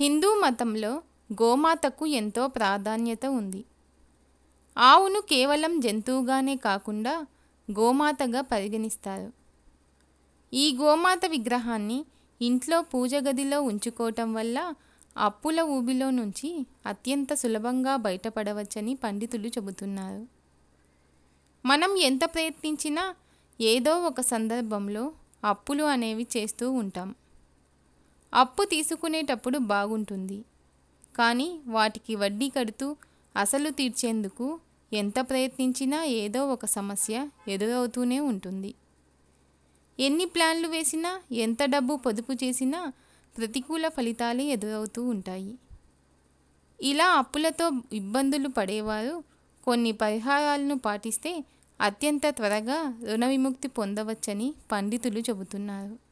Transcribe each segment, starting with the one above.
హిందూ మతంలో గోమాతకు ఎంతో ప్రాధాన్యత ఉంది. ఆవును కేవలం జంతువుగానే కాకుండా గోమాతగా పరిగణిస్తారు. ఈ గోమాత విగ్రహాన్ని ఇంట్లో పూజ గదిలో ఉంచుకోవటం వల్ల అప్పుల ఊబిలో నుంచి అత్యంత సులభంగా బయటపడవచ్చని పండితులు చెబుతున్నారు. మనం ఎంత ప్రయత్నించినా ఏదో ఒక సందర్భంలో అప్పులు అనేవి చేస్తూ ఉంటాం. అప్పు తీసుకునేటప్పుడు బాగుంటుంది. కానీ వాటికి వడ్డీ కడుతూ అసలు తీర్చేందుకు ఎంత ప్రయత్నించినా ఏదో ఒక సమస్య ఎదురవుతూనే ఉంటుంది. ఎన్ని ప్లాన్లు వేసినా ఎంత డబ్బు పొదుపు చేసినా ప్రతికూల ఫలితాలే ఎదురవుతూ ఉంటాయి. ఇలా అప్పులతో ఇబ్బందులు పడేవారు కొన్ని పరిహారాలను పాటిస్తే అత్యంత త్వరగా రుణ విముక్తి పొందవచ్చని పండితులు చెబుతున్నారు.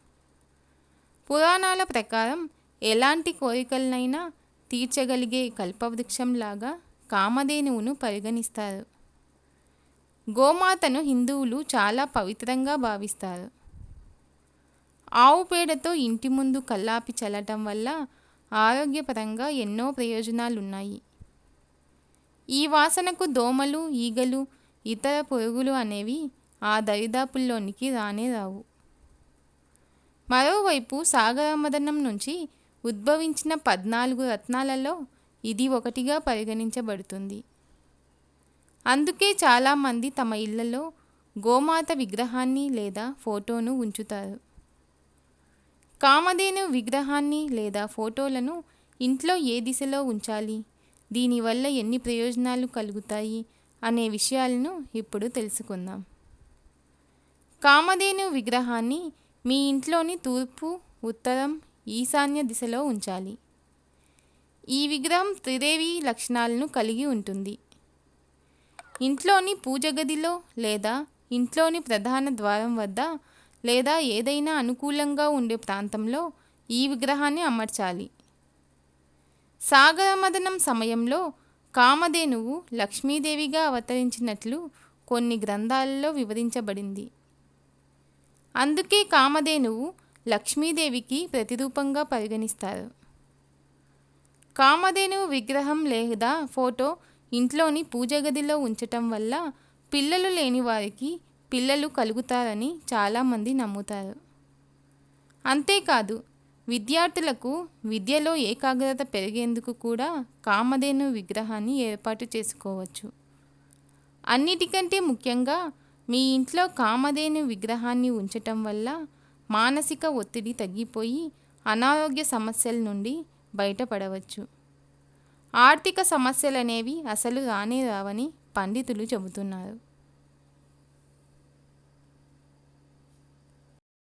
పురాణాల ప్రకారం ఎలాంటి కోరికలనైనా తీర్చగలిగే కల్పవృక్షంలాగా కామధేనువును పరిగణిస్తారు. గోమాతను హిందువులు చాలా పవిత్రంగా భావిస్తారు. ఆవు పేడతో ఇంటి ముందు కల్లాపి చల్లటం వల్ల ఆరోగ్యపరంగా ఎన్నో ప్రయోజనాలున్నాయి. ఈ వాసనకు దోమలు ఈగలు ఇతర పురుగులు అనేవి ఆ దరిదాపుల్లోనికి రానే రావు. మరోవైపు సాగరమదనం నుంచి ఉద్భవించిన పద్నాలుగు రత్నాలలో ఇది ఒకటిగా పరిగణించబడుతుంది. అందుకే చాలామంది తమ ఇళ్ళలో గోమాత విగ్రహాన్ని లేదా ఫోటోను ఉంచుతారు. కామధేను విగ్రహాన్ని లేదా ఫోటోలను ఇంట్లో ఏ దిశలో ఉంచాలి? దీనివల్ల ఎన్ని ప్రయోజనాలు కలుగుతాయి? అనే విషయాలను ఇప్పుడు తెలుసుకుందాం. కామధేను విగ్రహాన్ని మీ ఇంట్లోని తూర్పు ఉత్తరం ఈశాన్య దిశలో ఉంచాలి. ఈ విగ్రహం త్రిదేవి లక్షణాలను కలిగి ఉంటుంది. ఇంట్లోని పూజ గదిలో లేదా ఇంట్లోని ప్రధాన ద్వారం వద్ద లేదా ఏదైనా అనుకూలంగా ఉండే ప్రాంతంలో ఈ విగ్రహాన్ని అమర్చాలి. సాగరమదనం సమయంలో కామధేనువు లక్ష్మీదేవిగా అవతరించినట్లు కొన్ని గ్రంథాలలో వివరించబడింది. అందుకే కామధేనువు లక్ష్మీదేవికి ప్రతిరూపంగా పరిగణిస్తారు. కామధేనువు విగ్రహం లేదా ఫోటో ఇంట్లోని పూజగదిలో ఉంచటం వల్ల పిల్లలు లేని వారికి పిల్లలు కలుగుతారని చాలామంది నమ్ముతారు. అంతేకాదు విద్యార్థులకు విద్యలో ఏకాగ్రత పెరిగేందుకు కూడా కామధేను విగ్రహాన్ని ఏర్పాటు చేసుకోవచ్చు. అన్నిటికంటే ముఖ్యంగా మీ ఇంట్లో కామధేను విగ్రహాన్ని ఉంచటం వల్ల మానసిక ఒత్తిడి తగ్గిపోయి అనారోగ్య సమస్యల నుండి బయటపడవచ్చు. ఆర్థిక సమస్యలనేవి అసలు రానే రావని పండితులు చెబుతున్నారు.